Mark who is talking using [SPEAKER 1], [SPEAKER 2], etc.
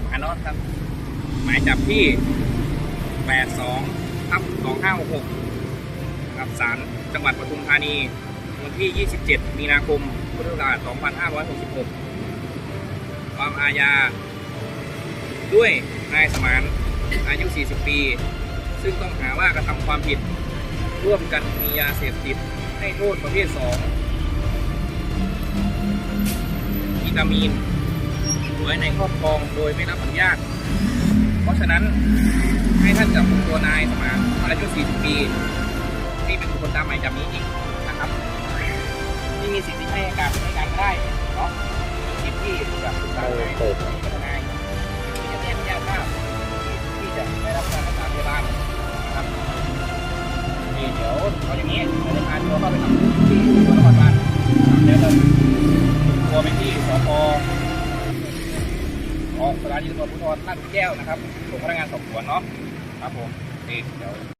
[SPEAKER 1] สมานเนาครับ หมายจับที่ 82ทับ2566กับศาลจังหวัดปทุมธานี วันที่ 27 มีนาคม พุทธศักราช2566 ความอาญา ด้วยนายสมานอายุ 40 ปี ซึ่งต้องหาว่ากระทำความผิด ร่วมกันมียาเสพติดให้โทษประเภท 2 วิตามีน ไว้ในครอบครองโดยไม่รับอนุญาต เพราะฉะนั้นให้ท่านจับกุมตัวนายสมานอายุ 40 ปี ที่เป็นบุคคลตามหมายจับนี้อีกนะครับที่มีสิทธิ์ที่ให้การให้การได้เนาะมีสิทธิ์ที่จะปรึกษาทนายที่เป็นทนายที่จะแจ้งญาติทราบที่จะได้รับการรักษาพยาบาลนะครับนี่เดี๋ยวเอาอย่างนี้เราจะพา สถานีตำรวจภูธรลาดหลุมแก้วนะครับส่งพนักงานสอบสวนเนาะครับผมนี่เดี๋ยว